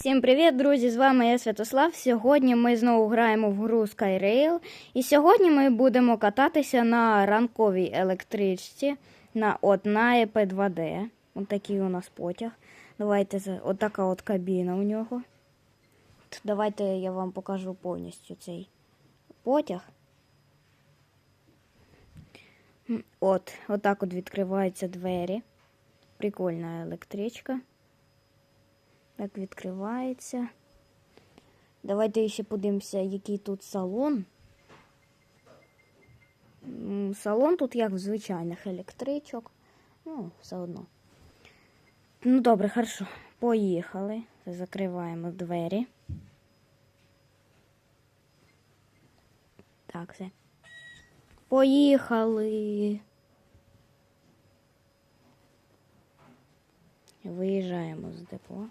Всім привіт, друзі! З вами я Святослав. Сьогодні ми знову граємо в гру Skyrail. І сьогодні ми будемо кататися на ранковій електричці на от на ЕП2D. Ось такий у нас потяг. Давайте за- от така от кабіна у нього. Давайте я вам покажу повністю цей потяг. От, отак от відкриваються двері. Прикольна електричка. Так відкривається. Давайте ще подивимося, який тут салон. Салон тут як в звичайних електричок. Ну, все одно. Ну, добре, хорошо. Поїхали. Закриваємо двері. Так, все. Поїхали. Виїжджаємо з депо.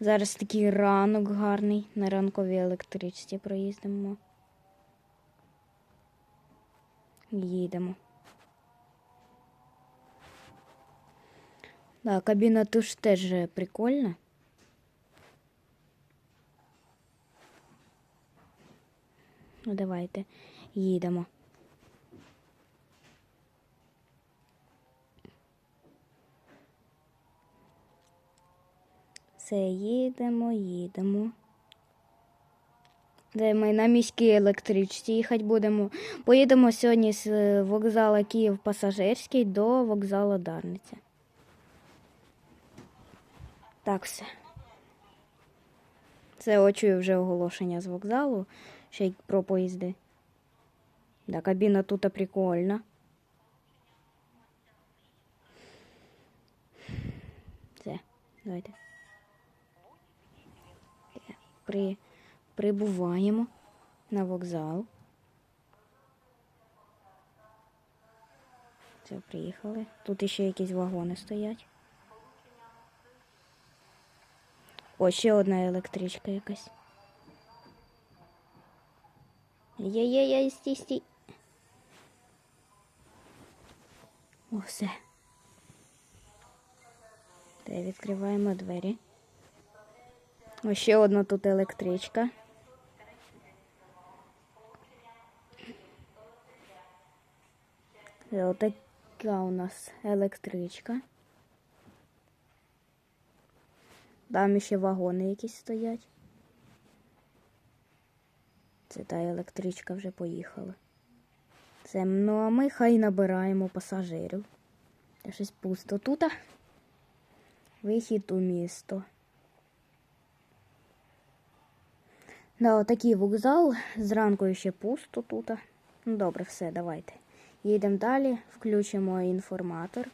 Зараз такий ранок гарний. На ранковій електричці проїздимо. Їдемо. Да, кабіна тут теж прикольна. Ну, давайте їдемо. Все, їдемо, їдемо. Де ми на міській електричці їхати будемо. Поїдемо сьогодні з е, вокзалу Київ Пасажирський до вокзалу Дарниця. Так все. Це очую вже оголошення з вокзалу, ще й про поїзди. Да, кабіна тут прикольна. Все, давайте. При, прибуваємо на вокзал. Все, приїхали. Тут ще якісь вагони стоять. О, ще одна електричка якась. Є-є-є, стій, стій. О, все. Та відкриваємо двері. Ось ще одна тут електричка. Це Отака у нас електричка. Там ще вагони якісь стоять. Це та електричка вже поїхала. Це, ну а ми хай набираємо пасажирів. Та щось пусто тут. Вихід у місто. Да, отакий вокзал. Зранку ще пусто тут. Ну, добре, все, давайте. Їдемо далі, включимо інформатор.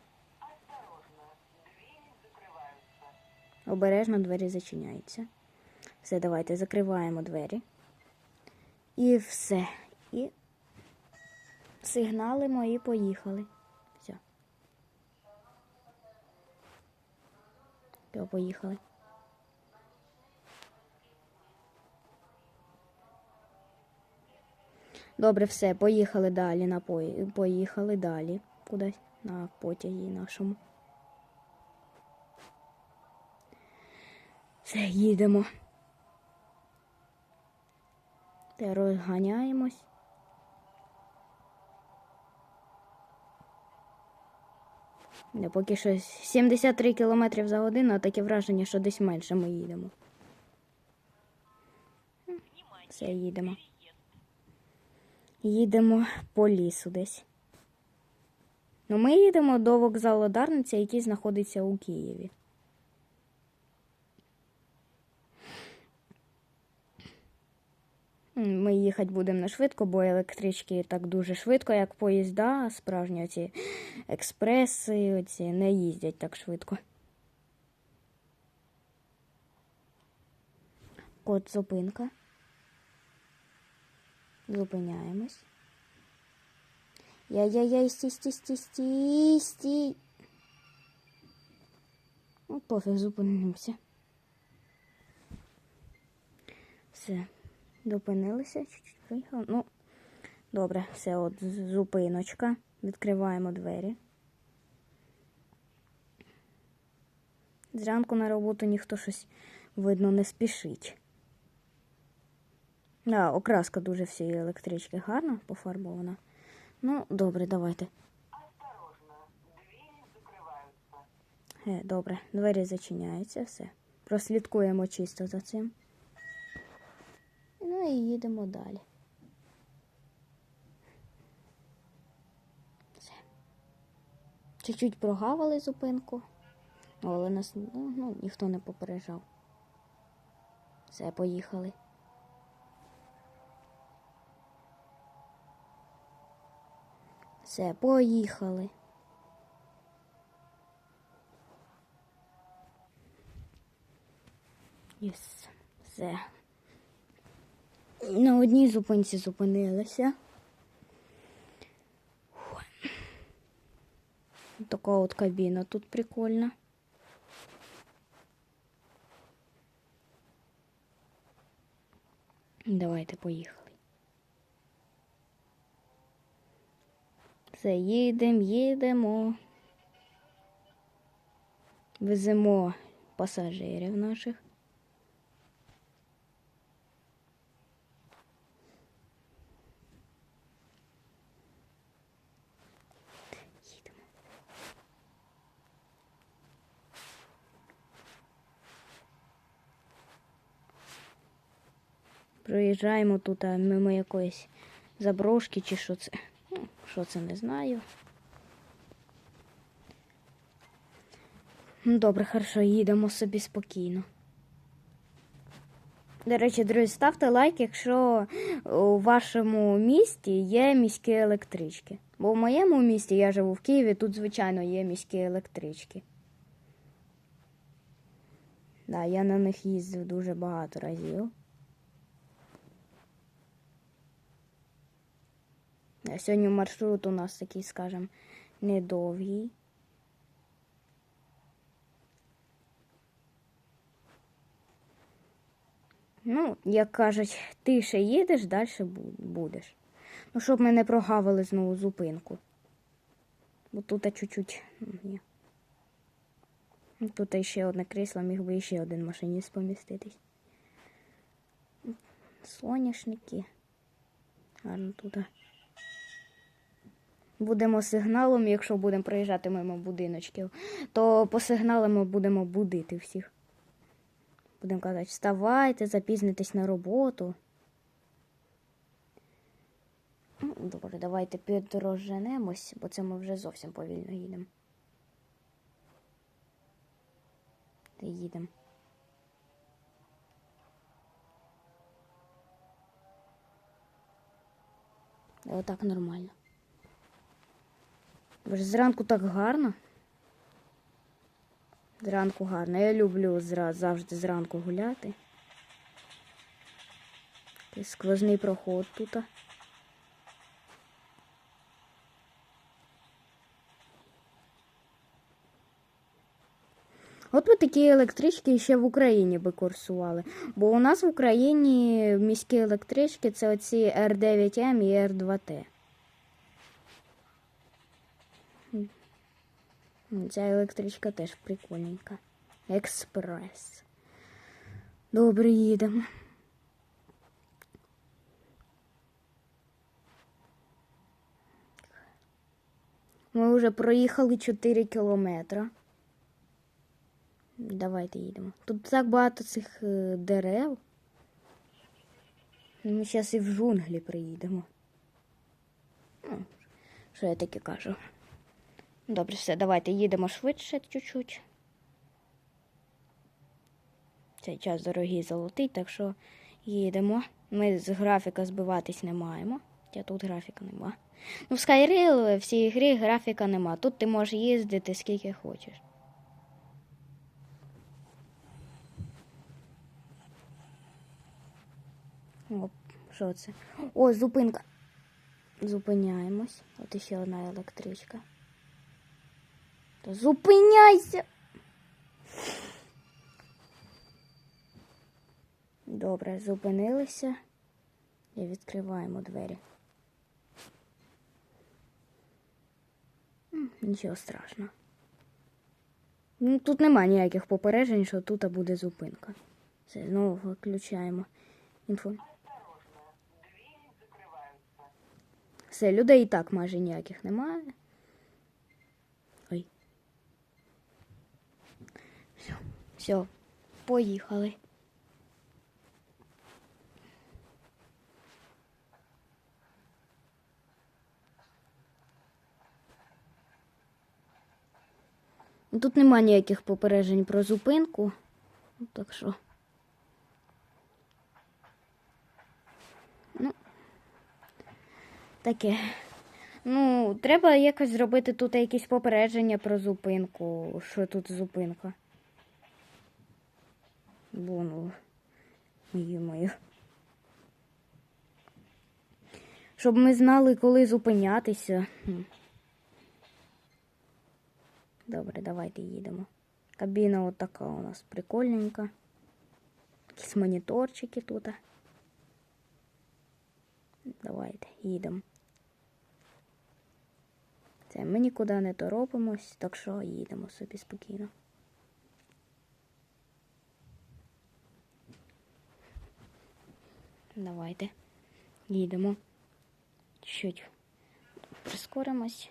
Обережно двері зачиняються. Все, давайте закриваємо двері. І все. І сигналимо і поїхали. Все. Все, поїхали. Добре, все, поїхали далі на пої... поїхали далі. Кудись на потягі нашому. Все, їдемо. Та розганяємось. Не, поки що 73 км за годину, а таке враження, що десь менше ми їдемо. Все, їдемо. Їдемо по лісу десь. Ну, ми їдемо до вокзалу Дарниця, який знаходиться у Києві. Ми їхати будемо не швидко, бо електрички так дуже швидко, як поїзда, справжні ці експреси оці не їздять так швидко. Код зупинка. Зупиняємось. Яй-яй-яй, стій, стій, стій, стій, стій. Ну, пофіг, зупинимося. Все. Зупинилися, чуть-чуть. Ну, добре, все, от зупиночка. Відкриваємо двері. Зранку на роботу ніхто щось видно, не спішить. А, окраска дуже всієї електрички гарна пофарбована. Ну, добре, давайте. Осторожно, двери закрываются. Е, добре, двері зачиняються, все. Прослідкуємо чисто за цим. Ну і їдемо далі. Все. Чуть-чуть прогавили зупинку, але нас ну, ну, ніхто не попереджав. Все, поїхали. Все, поїхали. Єс, все. На одній зупинці зупинилися. Така от кабіна тут прикольна. Давайте поїхали. Все, їдемо, їдемо. Веземо пасажирів наших. Проїжджаємо тут а, мимо якоїсь заброшки чи що це. Ну, що це не знаю. Ну, Добре, хорошо, їдемо собі спокійно. До речі, друзі, ставте лайк, якщо у вашому місті є міські електрички. Бо в моєму місті я живу в Києві, тут, звичайно, є міські електрички. Да, я на них їздив дуже багато разів. Сьогодні маршрут у нас такий, скажімо, недовгий. Ну, як кажуть, ти ще їдеш, далі будеш. Ну, щоб ми не прогавили знову зупинку. Бо тут чуть-чуть є. Ну, Тут ще одне крісло, міг би ще один машиніст поміститись. Соняшники. Гарно тут. Будемо сигналом, якщо будемо проїжджати мимо будиночків, то по сигналам ми будемо будити всіх. Будемо казати, вставайте, запізнитесь на роботу. Ну, Добре, давайте підроженемось, бо це ми вже зовсім повільно їдемо. Та їдемо. Отак нормально. Бо ж зранку так гарно. Зранку гарно. Я люблю завжди зранку гуляти. Такий сквозний проход тут. От би такі електрички ще в Україні би курсували. Бо у нас в Україні міські електрички це оці R9M і R2T. Ця електричка теж прикольненька. Експрес. Добре, їдемо. Ми вже проїхали 4 кілометри. Давайте їдемо. Тут так багато цих е, дерев. Ми зараз і в джунглі приїдемо. Що я таке кажу? Добре, все, давайте їдемо швидше чуть-чуть. Цей час дорогий золотий, так що їдемо. Ми з графіка збиватись не маємо. Хоча тут графіка нема. Ну, в Skyrail в цій грі графіка нема. Тут ти можеш їздити скільки хочеш. Оп, що це? О, зупинка. Зупиняємось. От іще одна електричка. То зупиняйся. Добре, зупинилися і відкриваємо двері. Нічого страшного. Ну, тут нема ніяких попереджень, що тут буде зупинка. Все, знову виключаємо інфо. Все, людей і так майже ніяких немає. Все, поїхали. Тут нема ніяких попереджень про зупинку. Ну, Так що. Ну, таке. Ну, треба якось зробити тут якісь попередження про зупинку. Що тут зупинка? Бо ну. Мою. Щоб ми знали, коли зупинятися. Добре, давайте їдемо. Кабіна от така у нас прикольненька. Якісь моніторчики тут. Давайте, їдемо. Це ми нікуди не торопимось, так що їдемо собі спокійно. Давайте їдемо. Чуть прискоримось.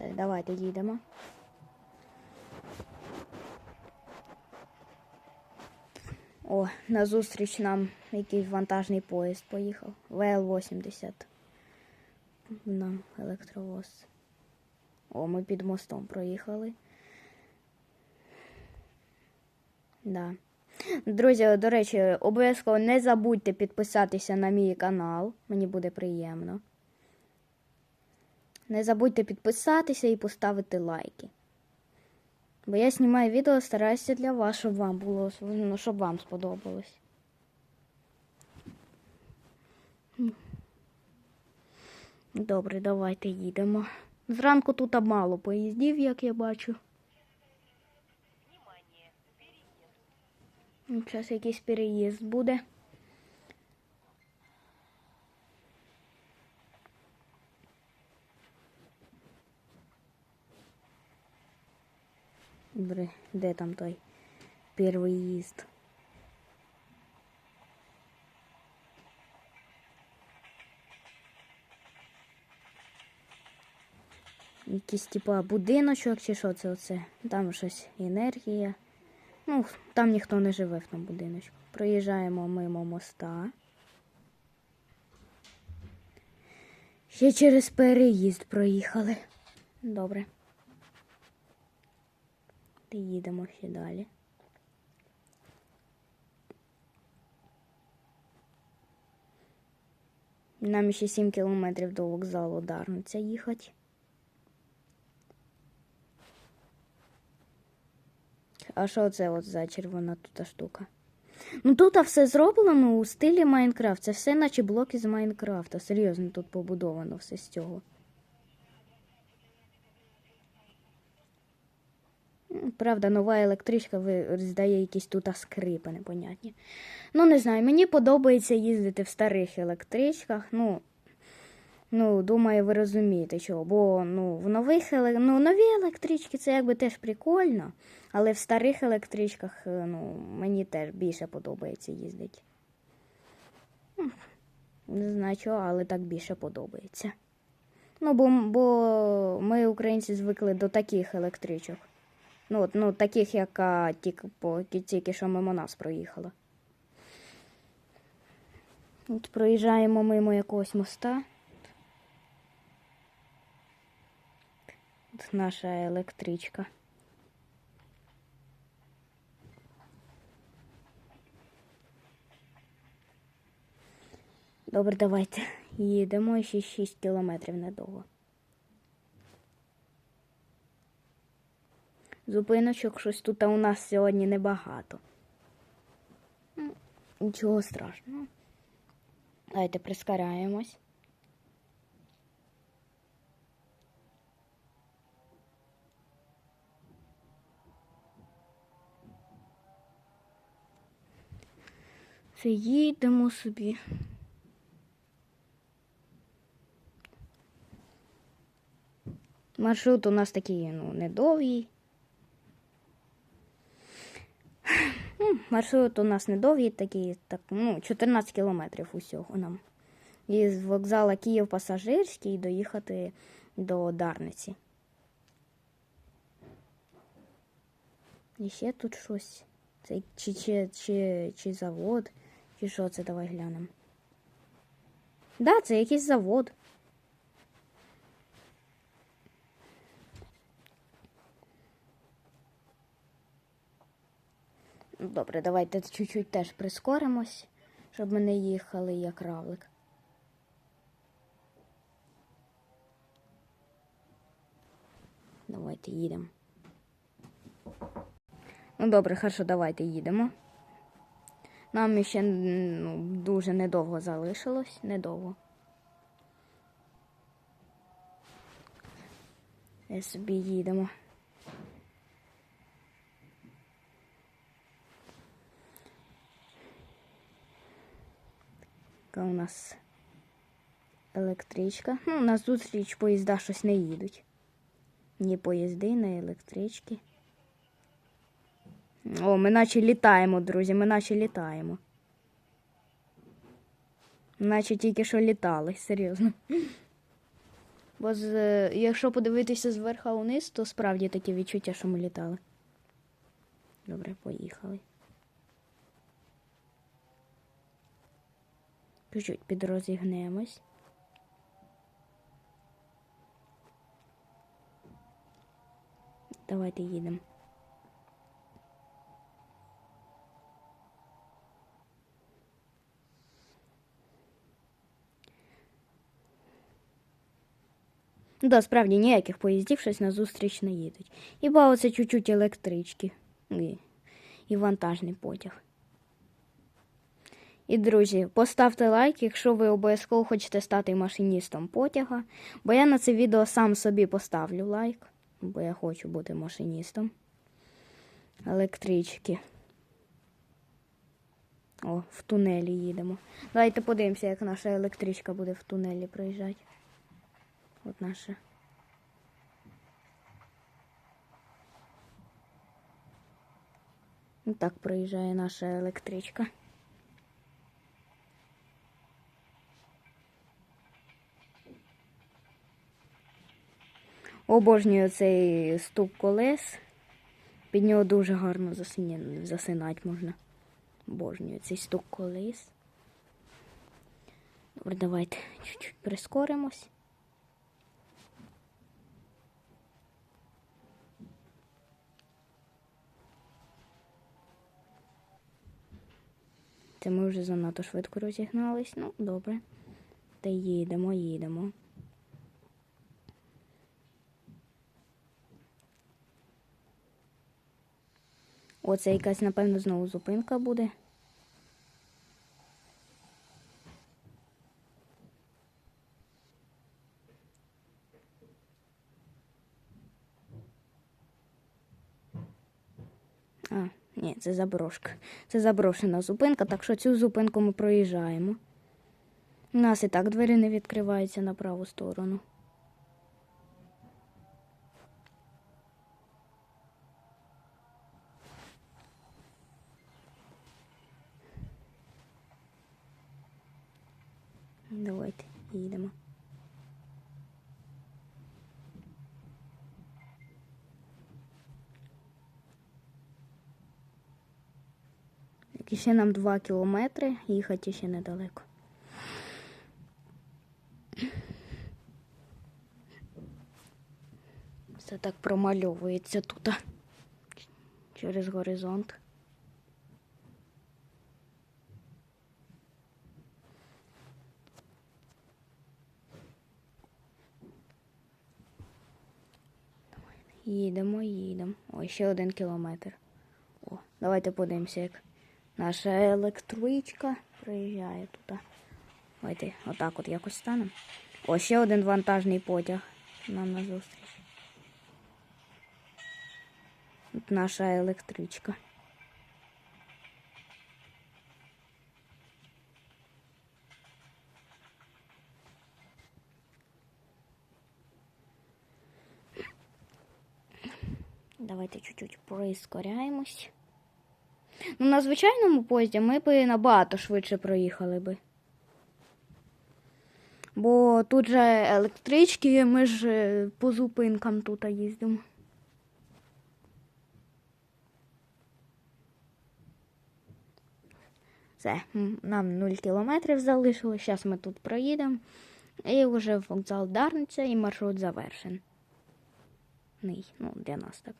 Е, Давайте їдемо. О, назустріч нам якийсь вантажний поїзд поїхав. ВЛ-80. Нам електровоз. О, ми під мостом проїхали. Да. Друзі, до речі, обов'язково не забудьте підписатися на мій канал. Мені буде приємно. Не забудьте підписатися і поставити лайки. Бо я знімаю відео, стараюся для вас, щоб вам було ну, щоб вам сподобалось. Добре, давайте їдемо. Зранку тут мало поїздів, як я бачу. Зараз якийсь переїзд буде. Добре, де там той перший? Якийсь типа будиночок чи що це оце? Там щось енергія. Ну, там ніхто не живе в тому будиночку. Проїжджаємо мимо моста. Ще через переїзд проїхали. Добре. Їдемо ще далі. Нам ще 7 кілометрів до вокзалу Дарниця їхати. А що це от за червона тут штука? Ну тут все зроблено у стилі Майнкрафт. Це все наче блоки з Майнкрафта. Серйозно тут побудовано все з цього. Правда, нова електричка здає якісь тут скрипи непонятні. Ну, не знаю, мені подобається їздити в старих електричках. Ну, ну думаю, ви розумієте чого. Бо ну, в нових ну, нові електрички це якби теж прикольно. Але в старих електричках е, ну, мені теж більше подобається їздити. Не знаю чого, але так більше подобається. Ну, бо, бо ми, українці, звикли до таких електричок. Ну, от, ну таких, яка тільки, по, тільки що мимо нас проїхала. От проїжджаємо мимо якогось моста. От наша електричка. Добре, давайте їдемо ще 6 кілометрів недовго. Зупиночок щось тут у нас сьогодні небагато. Ну, Нічого страшного. Давайте прискараємось. Це їдемо собі. Маршрут у нас такий, ну, недовгий. Маршрут у нас недовгий, такий, так, ну, 14 кілометрів усього нам. Із вокзала Київ пасажирський доїхати до Дарниці. І ще тут щось. Це чи, чи, чи, чи завод, чи що це, давай глянемо. Да, це якийсь завод. Ну, Добре, давайте чуть-чуть теж прискоримось, щоб ми не їхали як равлик. Давайте їдемо. Ну добре, хорошо, давайте їдемо. Нам ще ну, дуже недовго залишилось, недовго. Ми собі їдемо. Яка у нас електричка. Ну, у нас поїзда щось не їдуть. Ні поїзди, ні електрички. О, ми наче літаємо, друзі, ми наче літаємо. Наче тільки що літали, серйозно. Бо з, е, якщо подивитися зверху вниз, то справді таке відчуття, що ми літали. Добре, поїхали. Чуть-чуть підрозігнемось. Давайте їдемо. Да, справді ніяких поїздів щось на зустріч не їдуть. Хіба оце чуть-чуть електрички і, і вантажний потяг. І, друзі, поставте лайк, якщо ви обов'язково хочете стати машиністом потяга, бо я на це відео сам собі поставлю лайк, бо я хочу бути машиністом. Електрички. О, в тунелі їдемо. Давайте подивимося, як наша електричка буде в тунелі проїжджати. От наша. Так проїжджає наша електричка. Обожнюю цей стук колес. Під нього дуже гарно засинати можна. Обожнюю цей стук колес. Добре, давайте чуть-чуть прискоримось. Це ми вже занадто швидко розігнались. Ну, добре. Та їдемо, їдемо. Оце якась, напевно, знову зупинка буде. А, ні, це заброшка. Це заброшена зупинка, так що цю зупинку ми проїжджаємо. У нас і так двері не відкриваються на праву сторону. Давайте їдемо. Ще нам 2 кілометри, їхати ще недалеко. Все так промальовується тут. Через горизонт. Їдемо, їдемо. Ой, ще один кілометр. О, давайте подивимося, як наша електричка приїжджає тут. Давайте отак от якось станемо. О, ще один вантажний потяг нам на зустріч. От наша електричка. Давайте чуть-чуть прискоряємось. Ну, на звичайному поїзді ми б набагато швидше проїхали би. Бо тут же електрички, ми ж е, по зупинкам тут їздимо. Все, нам 0 кілометрів залишилось. Зараз ми тут проїдемо. І вже вокзал Дарниця і маршрут завершений. Ну, для нас так.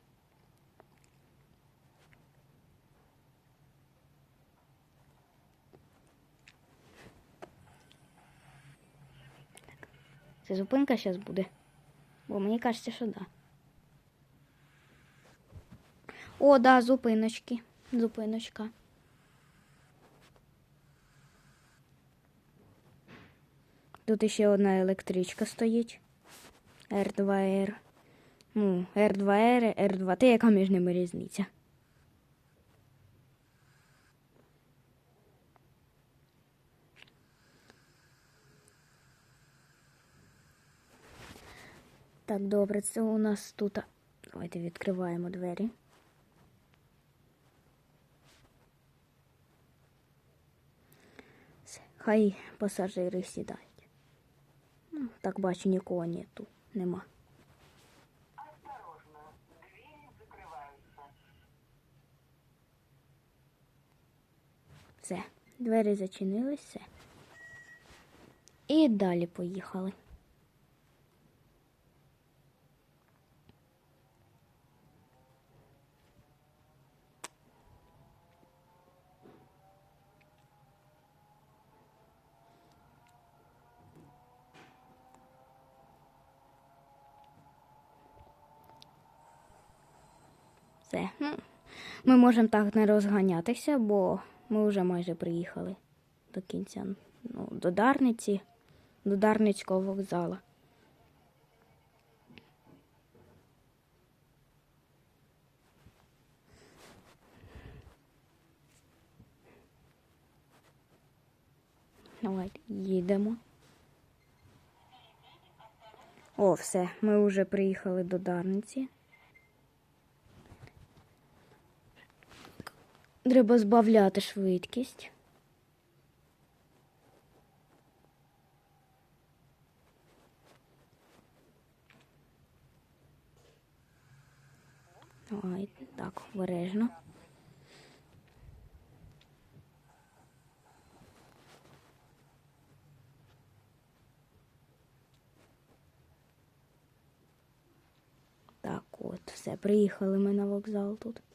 Це зупинка зараз буде. Бо мені кажеться, що да. О, да, зупиночки. Зупиночка. Тут ще одна електричка стоїть. R2R. Ну, R2R, R2T, яка між ними різниця? Так, добре, це у нас тут. Давайте відкриваємо двері. Хай пасажири сідають. Ну, так бачу, нікого. Нема. Осторожно, двери закрываются. Все, двері зачинились, все. І далі поїхали. Все. Ну, ми можемо так не розганятися, бо ми вже майже приїхали до кінця. Ну, до Дарниці, до Дарницького вокзалу. Давайте їдемо. О, все, ми вже приїхали до Дарниці. Треба збавляти швидкість. Ой, так, обережно. Так, от, все, приїхали ми на вокзал тут.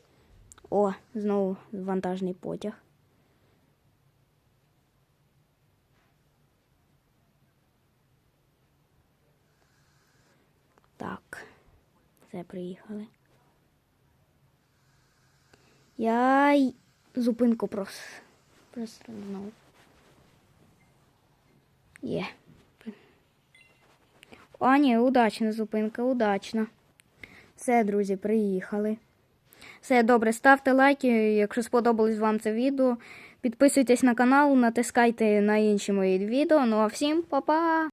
О, знову вантажний потяг. Так, все, приїхали. Я зупинку прос... просто знову. Є. О, ні, удачна зупинка, удачна. Все, друзі, приїхали. Все добре, ставте лайки, якщо сподобалось вам це відео. Підписуйтесь на канал, натискайте на інші мої відео. Ну а всім па-па!